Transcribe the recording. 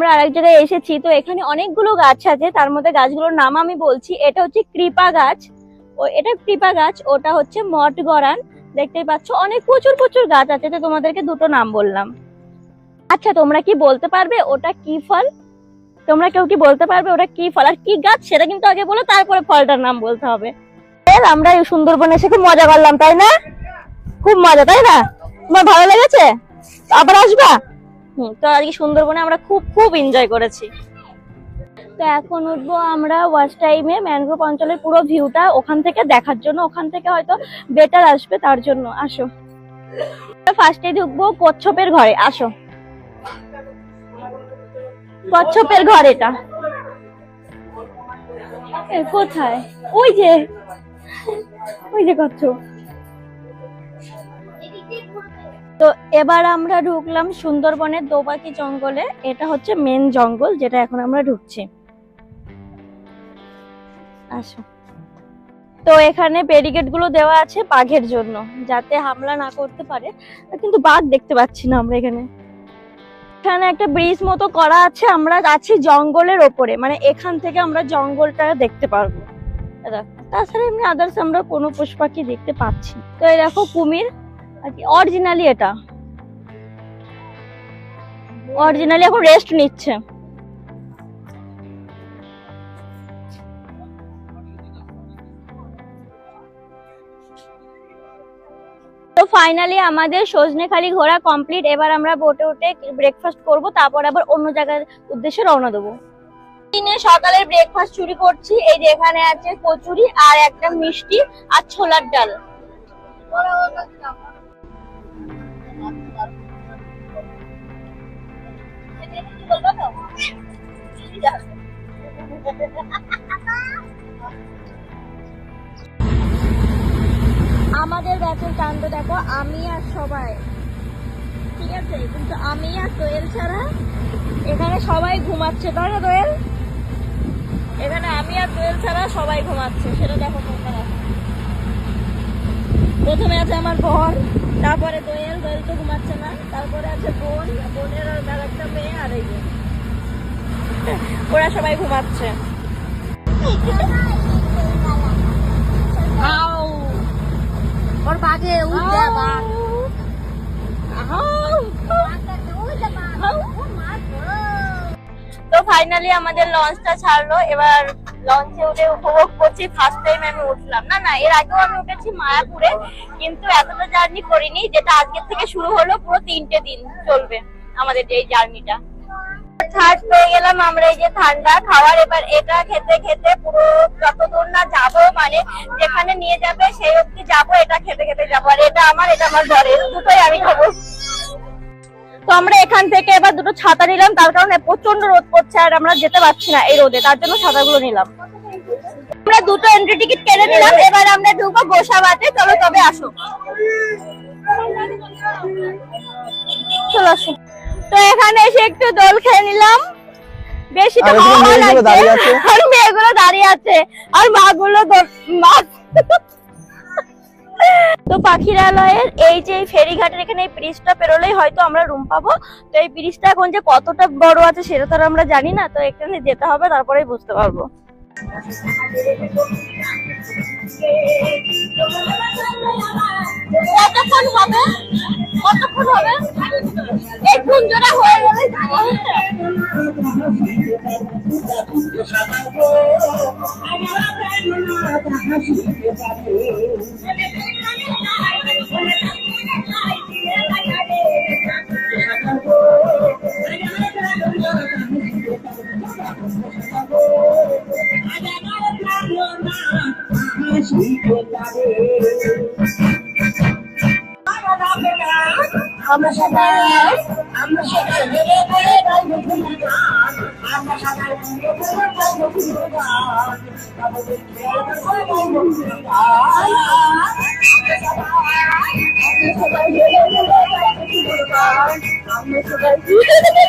আমরা আরেক জায়গায় এসেছি, তো এখানে অনেকগুলো গাছ আছে, তার মধ্যে গাছগুলোর নাম আমি বলছি, এটা হচ্ছে কৃপা গাছ। ও, এটা কৃপা গাছ, ওটা হচ্ছে মঠ গরান দেখতেই পাচ্ছ, অনেক প্রচুর প্রচুর গাছ আছে, তো তোমাদেরকে দুটো নাম বললাম। আচ্ছা তোমরা কি বলতে পারবে ওটা কি ফল? তোমরা কেউ কি বলতে পারবে ওটা কি ফল? আর কি গাছ? সেটা কিন্তু আগে বলো, তারপরে ফলটার নাম বলতে হবে। আমরা এই সুন্দরবনে এসে খুব মজা করলাম, তাই না? খুব মজা, তাই না? তোমার ভালো লেগেছে? আবার আসবা? হুম, তো আজকে সুন্দরবনে আমরা খুব খুব এনজয় করেছি। তো এখন উঠবো আমরা ওয়াচ টাইমে ম্যানগ্রোভ অঞ্চলের পুরো ভিউটা ওখান থেকে দেখার জন্য। ওখান থেকে হয়তো বেটার আসবে, তার জন্য। আসো। ফার্স্টে ঢুকবো কচ্ছপের ঘরে। আসো। কচ্ছপের ঘর এটা। কোথায়? ওই যে ওই যে কচ্ছপ। তো এবার আমরা ঢুকলাম সুন্দরবনের দোবাকি জঙ্গলে। এটা হচ্ছে মেন জঙ্গল যেটা এখন আমরা ঢুকছি। আসো। তো এখানে ব্যারিকেডগুলো দেওয়া আছে বাঘের জন্য, যাতে হামলা না করতে পারে। কিন্তু বাঘ দেখতে পাচ্ছি না আমরা এখানে। এখানে একটা ব্রিজ মতো করা আছে, আমরা আছি জঙ্গলের ওপরে। মানে এখান থেকে আমরা জঙ্গলটা দেখতে পারব। তাছাড়া এমনি আদার্স আমরা কোনো পশু পাখি দেখতে পাচ্ছি তো এই দেখো কুমির অরিজিনালি এটা। অরিজিনালি এখন রেস্ট নিচ্ছে। তো ফাইনালি আমাদের সজনেখালি ঘোরা কমপ্লিট এবার আমরা বোটে উঠে ব্রেকফাস্ট করব, তারপর আবার অন্য জায়গার উদ্দেশ্যে রওনা দেবো। দিনে সকালের ব্রেকফাস্ট চুরি করছি, এই যে এখানে আছে কচুরি আর একটা মিষ্টি আর ছোলার ডাল। আমাদের ব্যাচের কাণ্ড দেখো, আমি আর সবাই। ঠিক আছে? কিন্তু আমি আর দোয়েল ছাড়া এখানে সবাই ঘুমাচ্ছে, তাই না দোয়েল? এখানে আমি আর দোয়েল ছাড়া সবাই ঘুমাচ্ছে, সেটা দেখো তোমরা। প্রথমে আছে আমার বোন তারপরে দোয়েল দোয়েল তো ঘুমাচ্ছে না। তারপরে আছে বোন বোনের আর একটা মেয়ে আর এই ওরা সবাই ঘুমাচ্ছে। ওর বাঘে উঠবে বাঘ তো ফাইনালি আমাদের লঞ্চটা ছাড়লো। এবার লঞ্চে উঠে উপভোগ করছি। ফার্স্ট টাইম আমি উঠলাম। না না, এর আগেও আমি উঠেছি মায়াপুরে, কিন্তু এতটা জার্নি করিনি, যেটা আজকের থেকে শুরু হলো, পুরো তিনটে দিন চলবে আমাদের এই জার্নিটা থার্ড পেয়ে গেলাম আমরা এই যে ঠান্ডা খাবার এবার এটা খেতে খেতে পুরো যতদূর না যাব মানে যেখানে নিয়ে যাবে, সেই অব্দি যাব, এটা খেতে খেতে যাব। আর এটা আমার এটা আমার ঘরের, দুটোই আমি খাব। তো আমরা এখান থেকে এবার দুটো ছাতা নিলাম তার কারণে প্রচণ্ড রোদ পড়ছে আর আমরা যেতে পারছি না এই রোদে তার জন্য ছাতাগুলো নিলাম। আমরা দুটো এন্ট্রি টিকিট কেটে নিলাম এবার আমরা ঢুকবো গোসাবাতে চলো তবে আসো। চলো আসো। তো এখানে এসে একটু দোল খেয়ে নিলাম। বেশি তো মেয়েগুলো দাঁড়িয়ে আছে। আর মেয়েগুলো দাঁড়িয়ে আছে। আর মাগুলো মা তো পাখিরালয়ের এই যে ফেরিঘাটের এখানে এই ব্রিজটা পেরোলেই হয়তো আমরা রুম পাবো। তো এই ব্রিজটা এখন যে কতটা বড় আছে সেটা তো আর আমরা জানি না তো এখানে যেতে হবে তারপরেই বুঝতে পারব। কতক্ষণ হবে? কতক্ষণ হবে? এই কুঞ্জটা হয়ে গেলে আমরা সবাই আমরা সবাই মিলে বলে গাইবো গান আমরা সবাই মিলে বলে গাইবো গান আমাদের খেয়াল করে গাইবো গান আমরা সবাই মিলে বলে গাইবো গান আমরা সবাই